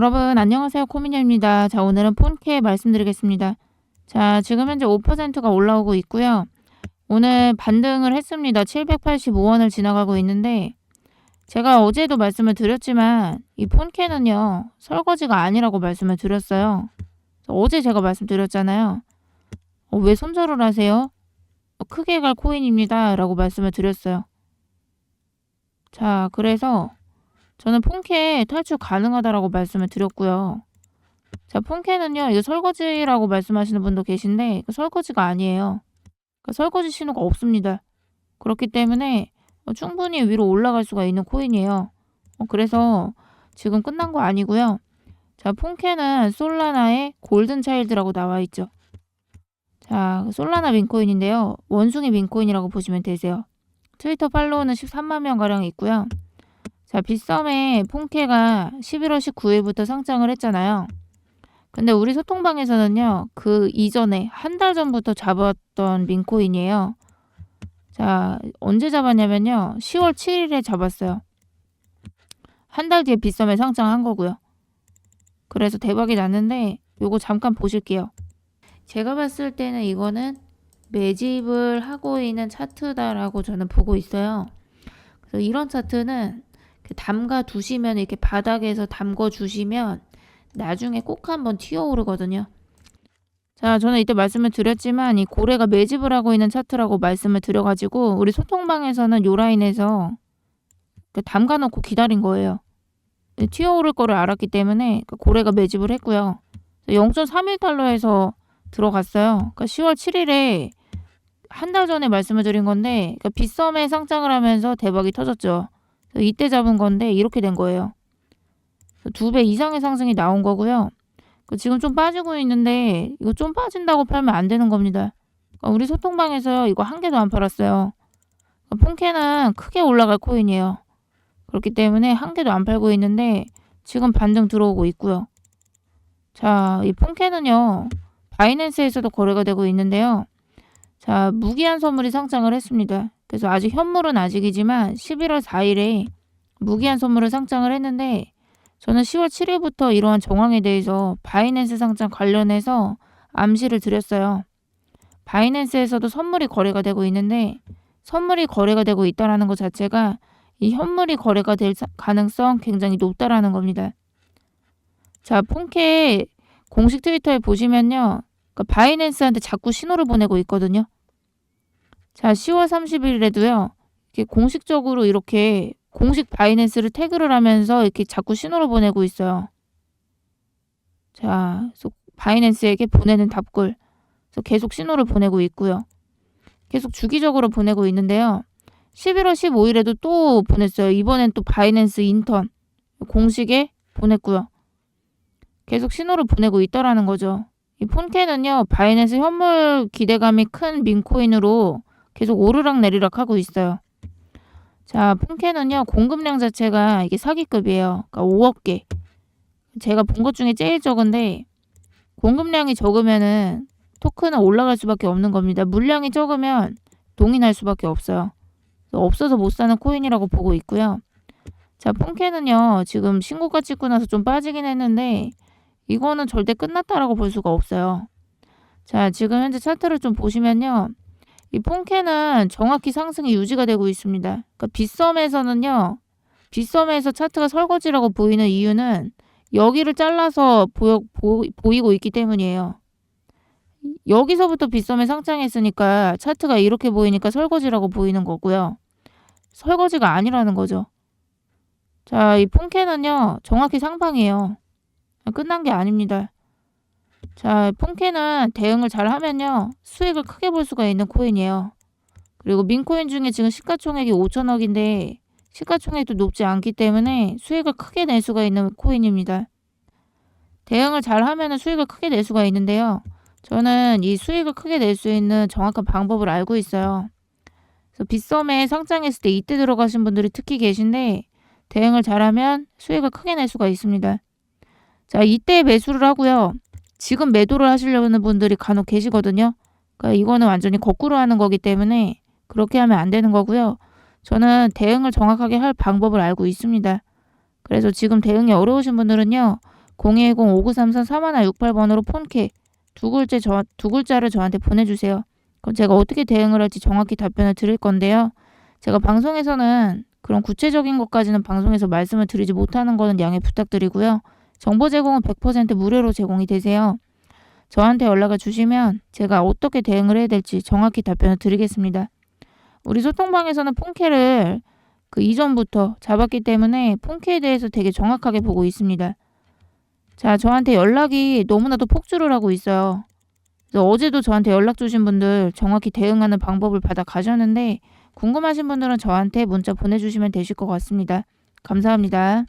여러분 안녕하세요 코미녀입니다. 자 오늘은 폰케 말씀드리겠습니다. 자 지금 현재 5%가 올라오고 있고요. 오늘 반등을 했습니다. 785원을 지나가고 있는데 제가 어제도 말씀을 드렸지만 이 폰케는요 설거지가 아니라고 말씀을 드렸어요. 어제 제가 말씀드렸잖아요. 어, 왜 손절을 하세요? 어, 크게 갈 코인입니다. 라고 말씀을 드렸어요. 자 그래서 저는 폰케 탈출 가능하다라고 말씀을 드렸고요. 자 폰케는요 이거 설거지라고 말씀하시는 분도 계신데 설거지가 아니에요. 그러니까 설거지 신호가 없습니다. 그렇기 때문에 어, 충분히 위로 올라갈 수가 있는 코인이에요. 어, 그래서 지금 끝난 거 아니고요. 자, 폰케는 솔라나의 골든 차일드라고 나와 있죠. 자, 솔라나 민코인인데요. 원숭이 민코인이라고 보시면 되세요. 트위터 팔로우는 13만 명 가량 있고요. 자, 빗썸에 폰케가 11월 19일부터 상장을 했잖아요. 근데 우리 소통방에서는요, 그 이전에 한 달 전부터 잡았던 민코인이에요. 자, 언제 잡았냐면요, 10월 7일에 잡았어요. 한 달 뒤에 빗썸에 상장한 거고요. 그래서 대박이 났는데, 요거 잠깐 보실게요. 제가 봤을 때는 이거는 매집을 하고 있는 차트다라고 저는 보고 있어요. 그래서 이런 차트는 담가 두시면 이렇게 바닥에서 담궈 주시면 나중에 꼭 한번 튀어오르거든요. 자, 저는 이때 말씀을 드렸지만 이 고래가 매집을 하고 있는 차트라고 말씀을 드려가지고 우리 소통방에서는 요 라인에서 담가 놓고 기다린 거예요. 튀어오를 거를 알았기 때문에 고래가 매집을 했고요. 0.31달러에서 들어갔어요. 그러니까 10월 7일에 한 달 전에 말씀을 드린 건데 그러니까 빗썸에 상장을 하면서 대박이 터졌죠. 이때 잡은 건데 이렇게 된 거예요. 두 배 이상의 상승이 나온 거고요. 그 지금 좀 빠지고 있는데 이거 좀 빠진다고 팔면 안 되는 겁니다. 그러니까 우리 소통방에서 이거 한 개도 안 팔았어요. 그러니까 폰케는 크게 올라갈 코인이에요. 그렇기 때문에 한 개도 안 팔고 있는데 지금 반등 들어오고 있고요. 자, 이 폰케는요. 바이낸스에서도 거래가 되고 있는데요. 자, 무기한 선물이 상장을 했습니다. 그래서 아직 현물은 아직이지만 11월 4일에 무기한 선물을 상장을 했는데 저는 10월 7일부터 이러한 정황에 대해서 바이낸스 상장 관련해서 암시를 드렸어요. 바이낸스에서도 선물이 거래가 되고 있는데 선물이 거래가 되고 있다라는 것 자체가 이 현물이 거래가 될 가능성 굉장히 높다라는 겁니다. 자, 폰케 공식 트위터에 보시면요. 그러니까 바이낸스한테 자꾸 신호를 보내고 있거든요. 자, 10월 30일에도요. 이렇게 공식적으로 이렇게 공식 바이낸스를 태그를 하면서 이렇게 자꾸 신호를 보내고 있어요. 자, 바이낸스에게 보내는 답글. 그래서 계속 신호를 보내고 있고요. 계속 주기적으로 보내고 있는데요. 11월 15일에도 또 보냈어요. 이번엔 또 바이낸스 인턴 공식에 보냈고요. 계속 신호를 보내고 있다라는 거죠. 이 폰케는요, 바이낸스 현물 기대감이 큰 민코인으로 계속 오르락 내리락 하고 있어요. 자, 폰케는요, 공급량 자체가 이게 사기급이에요. 그러니까 5억 개. 제가 본 것 중에 제일 적은데, 공급량이 적으면은 토큰은 올라갈 수밖에 없는 겁니다. 물량이 적으면 동인할 수밖에 없어요. 없어서 못 사는 코인이라고 보고 있고요. 자, 폰케는요, 지금 신고가 찍고 나서 좀 빠지긴 했는데, 이거는 절대 끝났다라고 볼 수가 없어요. 자, 지금 현재 차트를 좀 보시면요. 이 폰케는 정확히 상승이 유지가 되고 있습니다. 그러니까 빗썸에서는요. 빗썸에서 차트가 설거지라고 보이는 이유는 여기를 잘라서 보여, 보, 보이고 있기 때문이에요. 여기서부터 빗썸에 상장했으니까 차트가 이렇게 보이니까 설거지라고 보이는 거고요. 설거지가 아니라는 거죠. 자, 이 폰케는요. 정확히 상방이에요. 끝난 게 아닙니다. 자, 폰케는 대응을 잘 하면요. 수익을 크게 볼 수가 있는 코인이에요. 그리고 민코인 중에 지금 시가총액이 5천억인데 시가총액도 높지 않기 때문에 수익을 크게 낼 수가 있는 코인입니다. 대응을 잘 하면 수익을 크게 낼 수가 있는데요. 저는 이 수익을 크게 낼 수 있는 정확한 방법을 알고 있어요. 그래서 빗썸에 상장했을 때 이때 들어가신 분들이 특히 계신데 대응을 잘하면 수익을 크게 낼 수가 있습니다. 자, 이때 매수를 하고요. 지금 매도를 하시려는 분들이 간혹 계시거든요. 그러니까 이거는 완전히 거꾸로 하는 거기 때문에 그렇게 하면 안 되는 거고요. 저는 대응을 정확하게 할 방법을 알고 있습니다. 그래서 지금 대응이 어려우신 분들은요. 010-5934-3168번으로 폰케 두 글자 저, 두 글자를 저한테 보내주세요. 그럼 제가 어떻게 대응을 할지 정확히 답변을 드릴 건데요. 제가 방송에서는 그런 구체적인 것까지는 방송에서 말씀을 드리지 못하는 거는 양해 부탁드리고요. 정보 제공은 100% 무료로 제공이 되세요. 저한테 연락을 주시면 제가 어떻게 대응을 해야 될지 정확히 답변을 드리겠습니다. 우리 소통방에서는 폰케를 그 이전부터 잡았기 때문에 폰케에 대해서 되게 정확하게 보고 있습니다. 자, 저한테 연락이 너무나도 폭주를 하고 있어요. 어제도 저한테 연락 주신 분들 정확히 대응하는 방법을 받아 가셨는데 궁금하신 분들은 저한테 문자 보내주시면 되실 것 같습니다. 감사합니다.